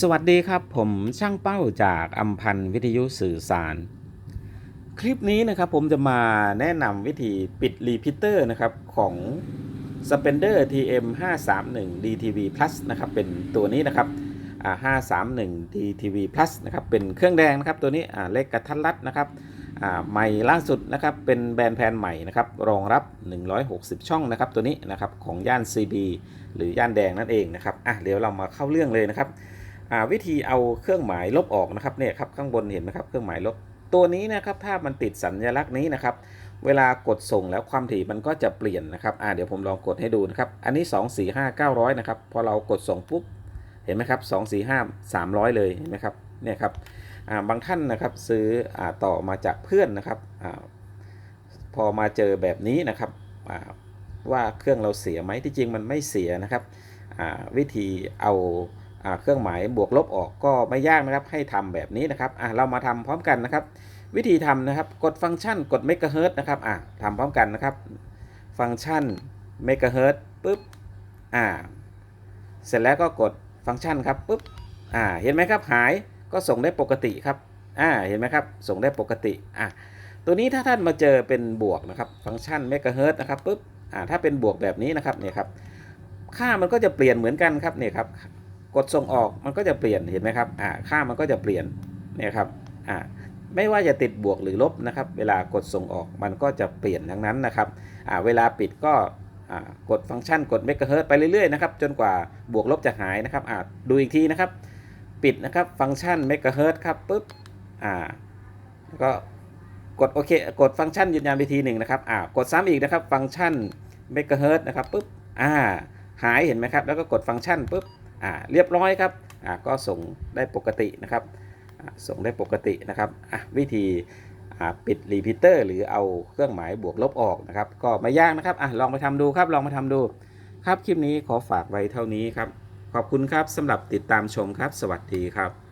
สวัสดีครับผมช่างเป้าจากอัมพันธ์วิทยุสื่อสาร คลิปนี้นะครับผมจะมาแนะนำวิธีปิดรีพิเตอร์นะครับของ Spender TM 531 DTV Plus นะครับเป็นตัวนี้นะครับอ่า531 DTV Plus นะครับเป็นเครื่องแดงนะครับตัวนี้เล็กกระทัดรัดนะครับใหม่ล่าสุดนะครับเป็นแบรนด์แพนใหม่นะครับรองรับ 160 ช่องนะครับตัวนี้นะครับของย่าน CB หรือย่านแดงนั่นเองนะครับอะเดี๋ยวเรามาเข้าเรื่องเลยนะครับ วิธีเอาเครื่องหมายลบออกนะครับเนี่ยครับข้างบนเห็นไหมครับเครื่องหมายลบตัวนี้นะครับถ้ามันติดสัญลักษณ์นี้นะครับ เวลากดส่งแล้วความถี่มันก็จะเปลี่ยนนะครับอ่าเดี๋ยวผมลองกดให้ดูนะครับ อันนี้ 2 4 5 900 นะครับ พอเรากดส่งปุ๊บ เห็นไหมครับ 2 4 5 300 เลยเห็นไหมครับเนี่ยครับอ่าบางท่านนะครับซื้ออ่าต่อมาจากเพื่อนนะครับอ่าพอมาเจอแบบนี้นะครับอ่าว่าเครื่องเราเสียไหมที่จริงมันไม่เสียนะครับอ่าวิธีเอาอ่า เครื่องหมายบวกลบออกก็ไม่ยากนะครับให้ทำแบบนี้นะครับอะเรามาทำพร้อมกันนะครับ วิธีทำนะครับกดฟังก์ชันกดเมกะเฮิรตนะครับอะทำพร้อมกันนะครับ ฟังก์ชันเมกะเฮิรตปุ๊บอ่าเสร็จแล้วก็กดฟังก์ชันครับปุ๊บอ่าเห็นไหมครับหายก็ส่งได้ปกติครับอ่าเห็นไหมครับส่งได้ปกติอะตัวนี้ถ้าท่านมาเจอเป็นบวกนะครับฟังก์ชันเมกะเฮิรตนะครับปุ๊บอ่าถ้าเป็นบวกแบบนี้นะครับเนี่ยครับค่ามันก็จะเปลี่ยนเหมือนกันครับเนี่ยครับ กดส่งออกมันก็จะเปลี่ยนเห็นไหมครับอ่าค่ามันก็จะเปลี่ยนเนี่ยครับอ่าไม่ว่าจะติดบวกหรือลบนะครับ เวลากดส่งออกมันก็จะเปลี่ยนทั้งนั้นนะครับอ่าเวลาปิดก็อ่ากดฟังก์ชันกดเมกะเฮิรตไปเรื่อยๆนะครับจนกว่าบวกลบจะหายนะครับอ่าดูอีกทีนะครับ ปิดนะครับฟังก์ชันเมกะเฮิรตครับปุ๊บอ่าก็กดโอเคกดฟังก์ชันยืนยันไปทีหนึ่งนะครับอ่ากดซ้ำอีกนะครับฟังก์ชันเมกะเฮิรตนะครับปุ๊บอ่าหายเห็นไหมครับ แล้วก็กดฟังก์ชันปุ๊บ อ่าเรียบร้อยครับอ่าก็ส่งได้ปกตินะครับอ่าส่งได้ปกตินะครับอะวิธีอ่าปิดรีพิเตอร์หรือเอาเครื่องหมายบวกลบออกนะครับ ก็ไม่ยากนะครับอะลองไปทำดูครับลองมาทำดู ครับคลิปนี้ขอฝากไว้เท่านี้ครับ ขอบคุณครับสำหรับติดตามชมครับ สวัสดีครับ